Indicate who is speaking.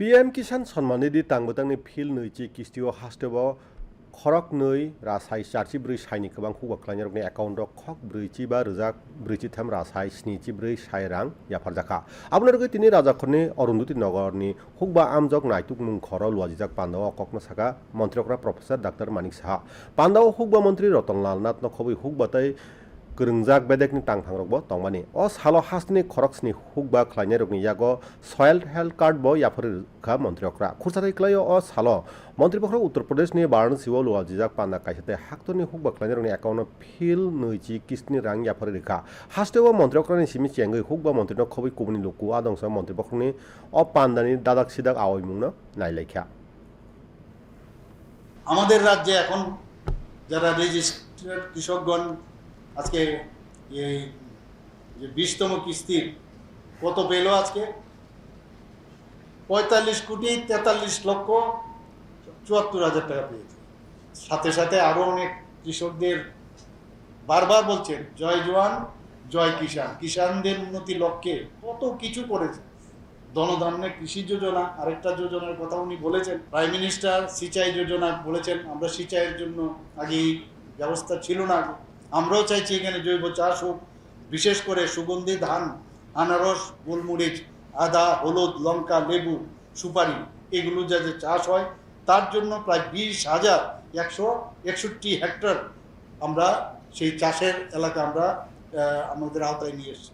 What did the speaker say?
Speaker 1: P M কিষাণ সন্মান নিধি টংবটং feel নৈচি কিস্তিও হাস্তব খরক নই রাসাই চারশি ব্রী সাইনি কবং হুয়া খাই রকম একাউন্ট খক ব্রীচি বা রোজা ব্রীচি থাম রাসাই স্নিচি ব্রী সাই রং ইয়াফার জাকা আপনার তিনি রাজাখরনি অরুন্ধতি নগর হুক বা আমজক নাইটুক মুং ঘর লোয়াজিজাক পান্ডাও অকক সাকা মন্ত্রী অকরা প্রফেসর ডাক্তার মানিক সাহা পান্ডাও হুক বা মন্ত্রী রতনলাল নাথ নখবই হুক বাতাই गोरोंजाक बेदेकनि टांफांरकबो तंमानि अ सालो हासनि खरक्सनि हुकबा खालायनाय रगनि यागो सयल हेल्थ कार्ड बो याफोरखा मन्त्रिकरा खुरसारै क्लायो अ सालो मन्त्रिपखरा उत्तर प्रदेशनि वाराणसीआव लुवाजिजाक पान्दा काइसाते हाक्तनि हुकबा खालायनाय रगनि एकाउन्ट फिल नैजि किस्टनि रां याफोर रेखा हास्टेव मन्त्रिकरानि सिमि चेंगै हुकबा मन्त्रिनो खबै कुबनि लुकु आदंस मन्त्रिपखरनि अ पान्दानि दादाक सिदाक आवैमुंनो नायलायखा
Speaker 2: আমাদের রাজ্যে এখন যারা রেজিস্টার্ড কৃষকগণ আজকে এই যে বিশতম কিস্তির কত পেল আজকে? পঁয়তাল্লিশ কোটি তেতাল্লিশ লক্ষ চুয়াত্তর হাজার টাকা পেয়েছে। সাথে সাথে আরও অনেক কৃষকদের বারবার বলছেন, জয় জওয়ান জয় কিষাণ। কিষাণদের উন্নতি লক্ষ্যে কত কিছু করেছে। ধনধান্য কৃষি যোজনা, আরেকটা যোজনার কথা উনি বলেছেন। প্রাইম মিনিস্টার সিঁচাই যোজনা বলেছেন। আমরা সিঁচাইয়ের জন্য আগে ব্যবস্থা ছিল না আগে। আমরাও চাইছি এখানে জৈব চাষ হোক, বিশেষ করে সুগন্ধি, ধান, আনারস, গোলমরিচ, আদা, হলুদ, লঙ্কা, লেবু, সুপারি, এগুলো যাতে চাষ হয়, তার জন্য প্রায় বিশ হাজার একশো একষট্টি হেক্টর আমরা সেই চাষের এলাকা আমরা আমাদের আওতায় নিয়ে এসেছি।